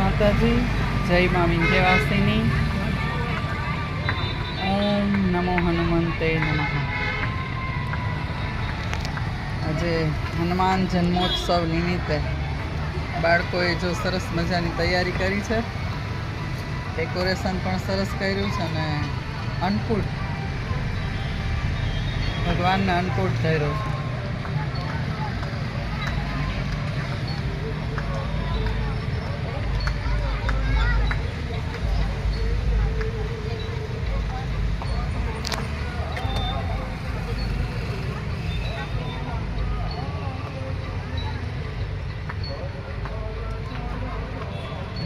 માતાજી, જય મા વિંધ્યવાસિની. ઓમ નમો હનુમંતે નમઃ. આજે હનુમાન જન્મોત્સવ નિમિત્તે બાળકોએ જો સરસ મજાની તૈયારી કરી છે. ડેકોરેશન પણ સરસ કર્યું છે અને અન્નકૂટ, ભગવાનને અન્નકૂટ કર્યો છે.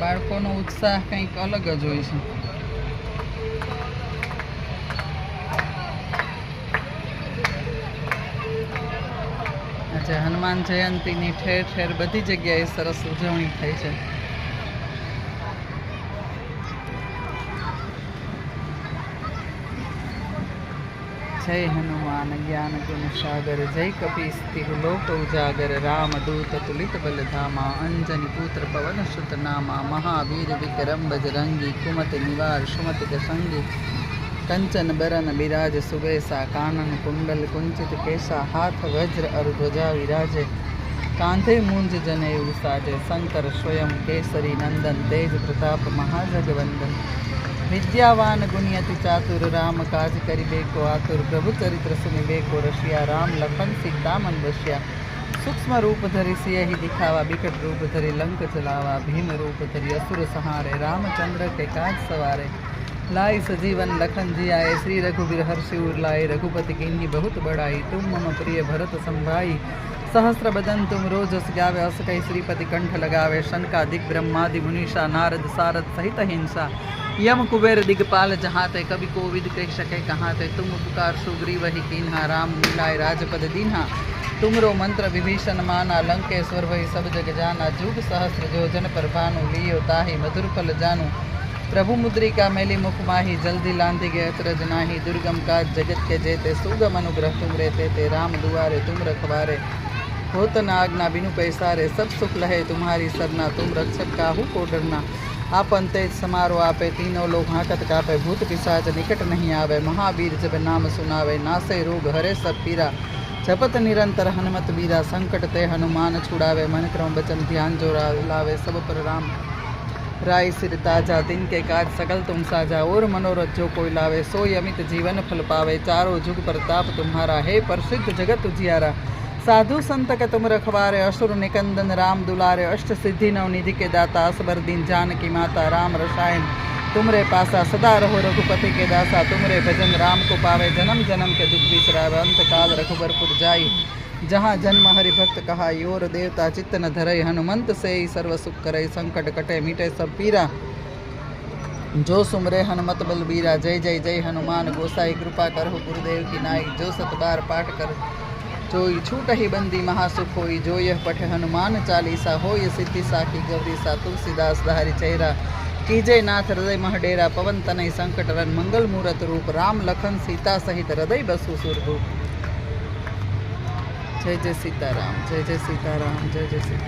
બાળકોનો ઉત્સાહ કંઈક અલગ જ હોય છે. આજે હનુમાન જયંતીની ઠેર ઠેર બધી જગ્યાએ સરસ ઉજવણી થઈ છે. જય હનુમાન, જ્ઞાન ગુણ સાગર, જય કપીસ તિહુ લોક ઉજાગર, રામ દૂત, તુલિત બલધામા અંજની પુત્ર પવન સુત નામા, મહાવીર વિક્રમ બજરંગી કુમત નિવાર સુમત સંગી, કંચન બરન બિરાજ સુબેસા કાનન કુંડલ કુંચિત કેસા હાથ વજ્ર અર ધ્વજા વિરાજે, કાંધે મુંજ જનેઉ સાજે, શંકર સ્વયં કેસરી નંદન, તેજ પ્રતાપ મહાજગવંદન ವಿದ್ಯಾವಾನ್ ಗುಣಿಯತಿ ಚಾತುರ್ ರಾಮ ಕಾಜ್ ಕರಿಬೇಕು ಆತುರ್ ಪ್ರಭು ಚರಿತ್ರ ಸುನಿಬೇಕು ರಶಿಯಾ ರಾಮ್ ಲಖನ್ ಸೀತಾಮನ್ ವಶ್ಯ સૂક્ષ્મ રૂપ ધરી સિયહી દિખાવા બિકટ રૂપ ધરી લંક ચલાવા ભીમ રૂપ ધરી અસુર સહારે રામચંદ્ર કે કાજ સવારે લાય સજીવન લખન જિયાએ શ્રી રઘુવીર હર્ષિ ઉર્લાય રઘુપતિ કિન્ની બહુત બડાઈ તુમ મમ પ્રિય ભરત સંભાઈ सहस्र बदन तुम अस गावे अस कई श्रीपति कंठ लगावे शंकादिक ब्रह्मादि मुनीषा नारद सारद सहित हिंसा यम कुबेर दिगपाल जहाँ ते कवि कोविद कह सके कहाँ ते तुम पुकार सुग्री वही कीन्हा, राम मिलाए राजपद दीन्हा तुमरो मंत्र विभीषण माना लंकेश्वर वही सब जग जाना जुग सहस्र जो जन पर भानु लियो ताहि मधुर फल जानू प्रभु मुद्रिका मेली मुख माही जल्दी लांदी गए अचरज नाही दुर्गम काज जगत के जेते, सुगम अनुग्रह तुम रहते ते राम दुआरे तुम रखवारे। होत न आज्ञा बिनु पैसारे सब सुख लहे तुम्हारी सरना तुम रक्षक काहू को डरना आपन तेज समारोह आपे तीनों लोग हाकत कापे भूत पिशाच निकट नहीं आवे महावीर जब नाम सुनावे नासे रोग हरे सब पीरा जपत निरंतर हनुमत बीरा संकट ते हनुमान छुड़ावे मन क्रम वचन ध्यान जोरा लावे सब पर राम राय सिर ताज़ा दिन के काज सकल तुम साजा और मनोरथ जो कोई लावे सोई अमित जीवन फल पावे चारों जुग प्रताप तुम्हारा है प्रसिद्ध जगत उजियारा साधु संत के तुम रखवारे, असुर निकंदन, राम दुलारे, अष्ट सिद्धि नव निधि के दाता, असबर दिन जानकी माता, राम रसायन। तुमरे पासा सदा रहो रघुपति के दासा, तुमरे भजन राम को पावे, जन्म जन्म के दुख बिसरावे अंत काल रघुबरपुर जाई। जहाँ जन्म हरि भक्त कहा योर देवता चित्त न धरई, हनुमंत से सर्व सुख करई, संकट कटे, मिटे सब पीरा। जो सुमरे हनुमत बलबीरा, जय जय जय हनुमान, गोसाई कृपा करहु गुरुदेव की नाई। जो सतबार पाठ कर જોઈ છૂટહી બંદી મહાસુખ હોય જોય પઠે હનુમાન ચાલીસા, હોય સિદ્ધિ સાખી, ગૌરી સા, તુલસીદાસ દહારી ચહેરા. કીજે નાથ હૃદય મહડેરા પવન તનય સંકટ રન, મંગલ મુહૂર્ત રૂપ, રામ લખન સીતા સહિત હૃદય બસુ સુરભૂપ જય જય સીતારામ, જય જય સીતારામ, જય જય સીતા